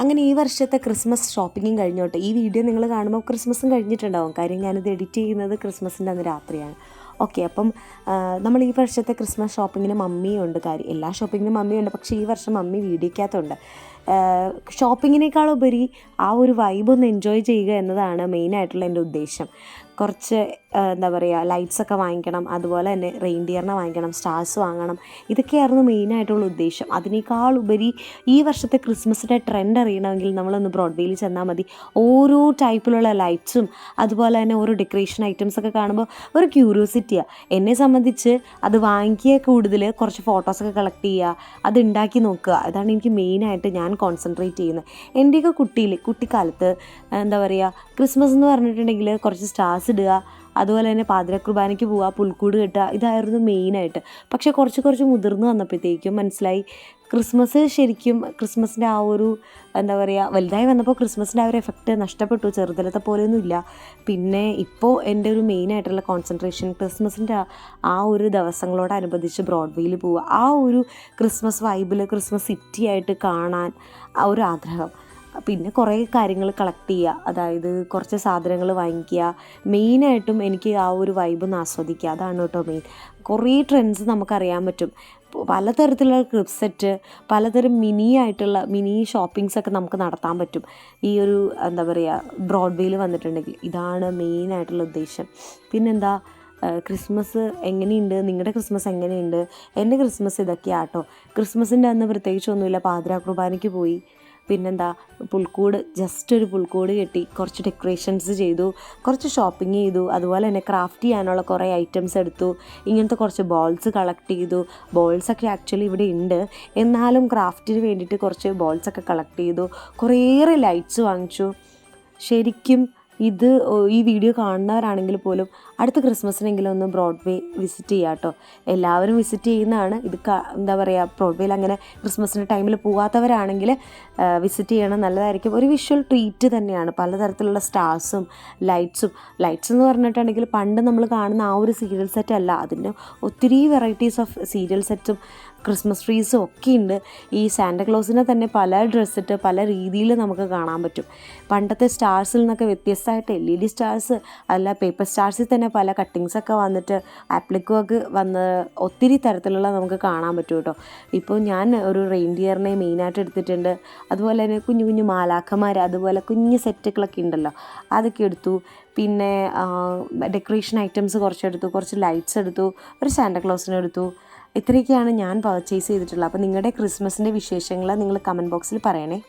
അങ്ങനെ ഈ വർഷത്തെ ക്രിസ്മസ് ഷോപ്പിങ്ങും കഴിഞ്ഞോട്ടെ. ഈ വീഡിയോ നിങ്ങൾ കാണുമ്പോൾ ക്രിസ്മസും കഴിഞ്ഞിട്ടുണ്ടാവും. കാര്യം ഞാനിത് എഡിറ്റ് ചെയ്യുന്നത് ക്രിസ്മസിന്റെ അന്ന് രാത്രിയാണ്. ഓക്കെ അപ്പം നമ്മൾ ഈ വർഷത്തെ ക്രിസ്മസ് ഷോപ്പിങ്ങിന് മമ്മിയുണ്ട് കാര്യം എല്ലാ ഷോപ്പിങ്ങിനും മമ്മിയുണ്ട് പക്ഷേ ഈ വർഷം മമ്മി വീഡിയോക്കകത്തുണ്ട്. ഷോപ്പിങ്ങിനേക്കാളുപരി ആ ഒരു വൈബ് ഒന്ന് എൻജോയ് ചെയ്യുക എന്നതാണ് മെയിനായിട്ടുള്ള എന്റെ ഉദ്ദേശം. കുറച്ച് എന്താ പറയുക ലൈറ്റ്സൊക്കെ വാങ്ങിക്കണം അതുപോലെ തന്നെ റെയിൻഡിയറിനെ വാങ്ങിക്കണം സ്റ്റാർസ് വാങ്ങണം. ഇതൊക്കെയായിരുന്നു മെയിനായിട്ടുള്ള ഉദ്ദേശം. അതിനേക്കാൾ ഉപരി ഈ വർഷത്തെ ക്രിസ്മസിന്റെ ട്രെൻഡ് അറിയണമെങ്കിൽ നമ്മളൊന്ന് ബ്രോഡ്വേയിൽ ചെന്നാൽ മതി. ഓരോ ടൈപ്പിലുള്ള ലൈറ്റ്സും അതുപോലെ തന്നെ ഓരോ ഡെക്കറേഷൻ ഐറ്റംസ് ഒക്കെ കാണുമ്പോൾ ഒരു ക്യൂരിയോസിറ്റിയാണ് എന്നെ സംബന്ധിച്ച് അത് വാങ്ങിക്കുക കൂടുതൽ കുറച്ച് ഫോട്ടോസൊക്കെ കളക്ട് ചെയ്യുക അത് ഉണ്ടാക്കി നോക്കുക. അതാണ് എനിക്ക് മെയിനായിട്ട് ഞാൻ കോൺസെൻട്രേറ്റ് ചെയ്യുന്നത്. എന്റെയൊക്കെ കുട്ടിയിൽ കുട്ടിക്കാലത്ത് എന്താ പറയുക ക്രിസ്മസ് എന്ന് പറഞ്ഞിട്ടുണ്ടെങ്കിൽ കുറച്ച് സ്റ്റാർസ് ഇടുക. അതുപോലെ തന്നെ പാതിര കുർബാനയ്ക്ക് പോവുക പുൽക്കൂട് കെട്ടുക ഇതായിരുന്നു മെയിനായിട്ട് പക്ഷേ കുറച്ച് കുറച്ച് മുതിർന്നു വന്നപ്പോഴത്തേക്കും മനസ്സിലായി ക്രിസ്മസ് ശരിക്കും ക്രിസ്മസിന്റെ ആ ഒരു എന്താ പറയുക വലുതായി വന്നപ്പോൾ ക്രിസ്മസിന്റെ ആ ഒരു എഫക്റ്റ് നഷ്ടപ്പെട്ടു. ചെറുതലത്തെ പോലെയൊന്നും ഇല്ല പിന്നെ ഇപ്പോൾ എന്റെ ഒരു മെയിനായിട്ടുള്ള കോൺസെൻട്രേഷൻ ക്രിസ്മസിന്റെ ആ ഒരു ദിവസങ്ങളോടനുബന്ധിച്ച് ബ്രോഡ്വേയിൽ പോവുക. ആ ഒരു ക്രിസ്മസ് വൈബിൽ ക്രിസ്മസ് സിറ്റി ആയിട്ട് കാണാൻ ആ ഒരു ആഗ്രഹം. പിന്നെ കുറേ കാര്യങ്ങൾ കളക്ട് ചെയ്യുക. അതായത് കുറച്ച് സാധനങ്ങൾ വാങ്ങിക്കുക. മെയിനായിട്ടും എനിക്ക് ആ ഒരു വൈബ് ഒന്ന് ആസ്വദിക്കുക. അതാണ് കേട്ടോ മെയിൻ കുറേ ട്രെൻഡ്സ് നമുക്കറിയാൻ പറ്റും. പലതരത്തിലുള്ള ക്രിപ് സെറ്റ് പലതരം മിനി ആയിട്ടുള്ള മിനി ഷോപ്പിങ്സ് ഒക്കെ നമുക്ക് നടത്താൻ പറ്റും. ഈ ഒരു എന്താ പറയുക ബ്രോഡ്വേയിൽ വന്നിട്ടുണ്ടെങ്കിൽ ഇതാണ് മെയിനായിട്ടുള്ള ഉദ്ദേശം. പിന്നെന്താ ക്രിസ്മസ് എങ്ങനെയുണ്ട്? നിങ്ങളുടെ ക്രിസ്മസ് എങ്ങനെയുണ്ട്? എന്റെ ക്രിസ്മസ് ഇതൊക്കെയാട്ടോ. ക്രിസ്മസിന്റെ അന്ന് പ്രത്യേകിച്ചൊന്നുമില്ല പാതിരാ കുർബാനയ്ക്ക് പോയി. പിന്നെന്താ പുൽക്കൂട് ജസ്റ്റ് ഒരു പുൽക്കൂട് കെട്ടി കുറച്ച് ഡെക്കറേഷൻസ് ചെയ്തു കുറച്ച് ഷോപ്പിംഗ് ചെയ്തു അതുപോലെ തന്നെ ക്രാഫ്റ്റ് ചെയ്യാനുള്ള കുറേ ഐറ്റംസ് എടുത്തു ഇങ്ങനത്തെ കുറച്ച് ബോൾസ് കളക്ട് ചെയ്തു ബോൾസൊക്കെ ആക്ച്വലി ഇവിടെ ഉണ്ട്. എന്നാലും ക്രാഫ്റ്റിന് വേണ്ടിയിട്ട് കുറച്ച് ബോൾസൊക്കെ കളക്ട് ചെയ്തു കുറേയേറെ ലൈറ്റ്സ് വാങ്ങിച്ചു. ശരിക്കും ഇത് ഈ വീഡിയോ കാണുന്നവരാണെങ്കിൽ പോലും അടുത്ത ക്രിസ്മസിനെങ്കിലും ഒന്ന് ബ്രോഡ്വേ വിസിറ്റ് ചെയ്യുക കേട്ടോ. എല്ലാവരും വിസിറ്റ് ചെയ്യുന്നതാണ്. ഇത് എന്താ പറയുക ബ്രോഡ്വേയിൽ അങ്ങനെ ക്രിസ്മസിന്റെ ടൈമിൽ പോകാത്തവരാണെങ്കിൽ വിസിറ്റ് ചെയ്യണം നല്ലതായിരിക്കും. ഒരു വിഷ്വൽ ട്രീറ്റ് തന്നെയാണ്. പലതരത്തിലുള്ള സ്റ്റാർസും ലൈറ്റ്സും ലൈറ്റ്സ് എന്ന് പറഞ്ഞിട്ടുണ്ടെങ്കിൽ പണ്ട് നമ്മൾ കാണുന്ന ആ ഒരു സീരിയൽ സെറ്റ് അല്ല. അതിന് ഒത്തിരി വെറൈറ്റീസ് ഓഫ് സീരിയൽ സെറ്റും ക്രിസ്മസ് ട്രീസും ഒക്കെ ഉണ്ട്. ഈ സാന്റക്ലോസിനെ തന്നെ പല ഡ്രസ്സിട്ട് പല രീതിയിൽ നമുക്ക് കാണാൻ പറ്റും. പണ്ടത്തെ സ്റ്റാർസിൽ നിന്നൊക്കെ വ്യത്യസ്തമായിട്ട് എൽ ഇ ഡി സ്റ്റാർസ് അല്ല പേപ്പർ സ്റ്റാർസിൽ തന്നെ പല കട്ടിങ്സൊക്കെ വന്നിട്ട് ആപ്ലിക് വന്ന് ഒത്തിരി തരത്തിലുള്ള നമുക്ക് കാണാൻ പറ്റും കേട്ടോ. ഇപ്പോൾ ഞാൻ ഒരു റെയിൻഡിയറിനെ മെയിനായിട്ട് എടുത്തിട്ടുണ്ട്. അതുപോലെ തന്നെ കുഞ്ഞു കുഞ്ഞു മാലാഖമാർ അതുപോലെ കുഞ്ഞു സെറ്റുകളൊക്കെ ഉണ്ടല്ലോ അതൊക്കെ എടുത്തു. പിന്നെ ഡെക്കറേഷൻ ഐറ്റംസ് കുറച്ച് എടുത്തു കുറച്ച് ലൈറ്റ്സ് എടുത്തു ഒരു സാന്റക്ലോസിനെ എടുത്തു. ഇത്രയൊക്കെയാണ് ഞാൻ പർച്ചേസ് ചെയ്തിട്ടുള്ളത്. അപ്പോൾ നിങ്ങളുടെ ക്രിസ്മസിന്റെ വിശേഷങ്ങൾ നിങ്ങൾ കമന്റ് ബോക്സിൽ പറയണേ.